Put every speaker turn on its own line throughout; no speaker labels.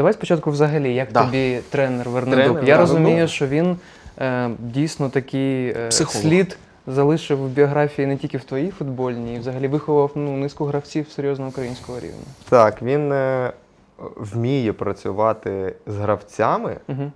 Давай спочатку взагалі, як
Да.
тобі тренер Вернедуб?
Тренер,
Я
да,
розумію,
ну,
що він е, дійсно такий е,
Психолог.
слід залишив в біографії не тільки в твоїй футбольній, і взагалі виховав ну, низку гравців серйозно українського рівня.
Так, він е, вміє працювати з гравцями.
Угу.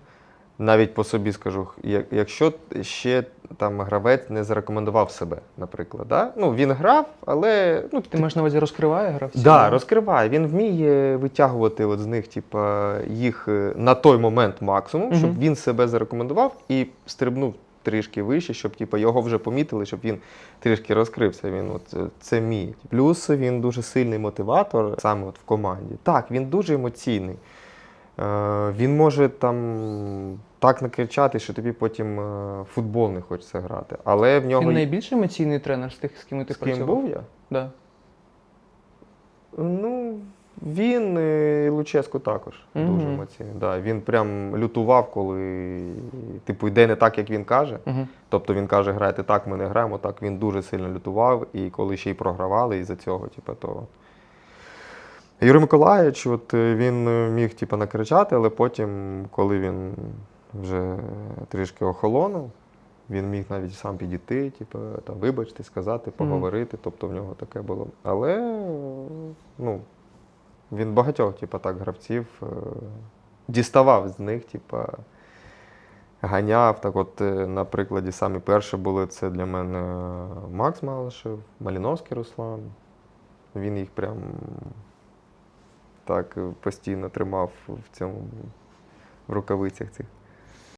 Навіть по собі скажу, як- якщо ще там гравець не зарекомендував себе, наприклад. Да? Ну, він грав, але ну,
Ти маєш на увазі розкриває гравців?
Да, розкриває. Він вміє витягувати от з них, типа, їх е, на той момент максимум,
Мгм.
щоб він себе зарекомендував і стрибнув трішки вище, щоб типа, його вже помітили, щоб він трішки розкрився. Він от е, це вміє. Плюс він дуже сильний мотиватор саме от в команді. Так, він дуже емоційний. Е, він може там так накричати, що тобі потім е, футбол не хочеться грати. Але в нього
Він найбільш емоційний тренер з тих, з ким ти
з ким був я?
Да.
Ну, він і Луческо також
Мгм.
дуже емоційний. Да. Він прям лютував, коли типу йде не так, як він каже.
Угу.
Тобто він каже, грайте так, ми не граємо так. Він дуже сильно лютував, і коли ще й програвали із-за цього, типу, то. Юрій Миколаївич, от е, він е, міг типу, накричати, але потім, коли він вже трішки охолонув, він міг навіть сам підійти, типу, там, вибачте, сказати, поговорити. Тобто в нього таке було. Але ну, він багатьох, типу, так, гравців е, діставав з них, типу, ганяв. Так от, на прикладі, самі перші були це для мене Макс Малишев, Маліновський Руслан. Він їх прям так е, постійно тримав в цьому в рукавицях цих.